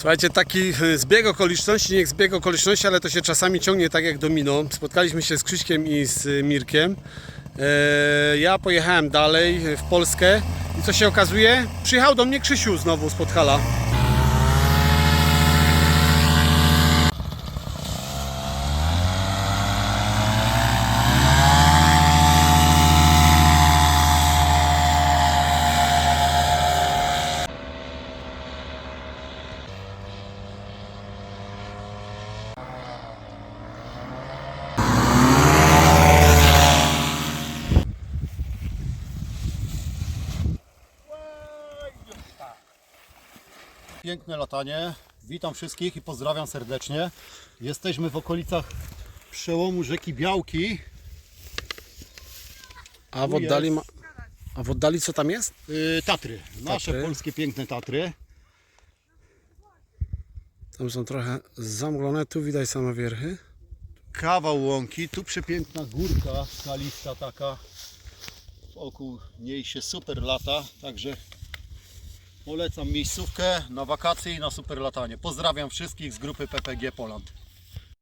Słuchajcie, taki e, zbieg okoliczności, niech zbieg okoliczności, ale to się czasami ciągnie tak jak domino. Spotkaliśmy się z Krzyśkiem i z e, Mirkiem. E, Ja pojechałem dalej w Polskę i co się okazuje? Przyjechał do mnie Krzysiu znowu z Podhala. Piękne latanie. Witam wszystkich i pozdrawiam serdecznie. Jesteśmy w okolicach przełomu rzeki Białki. A w Tu oddali, ma... A w oddali co tam jest? Yy, Tatry. Nasze Tatry. polskie piękne Tatry. Tam są trochę zamglone, tu widać same wierchy. Kawał łąki. Tu przepiękna górka skalista taka. Wokół niej się super lata. Także polecam miejscówkę na wakacje i na super latanie. Pozdrawiam wszystkich z grupy PPG Poland.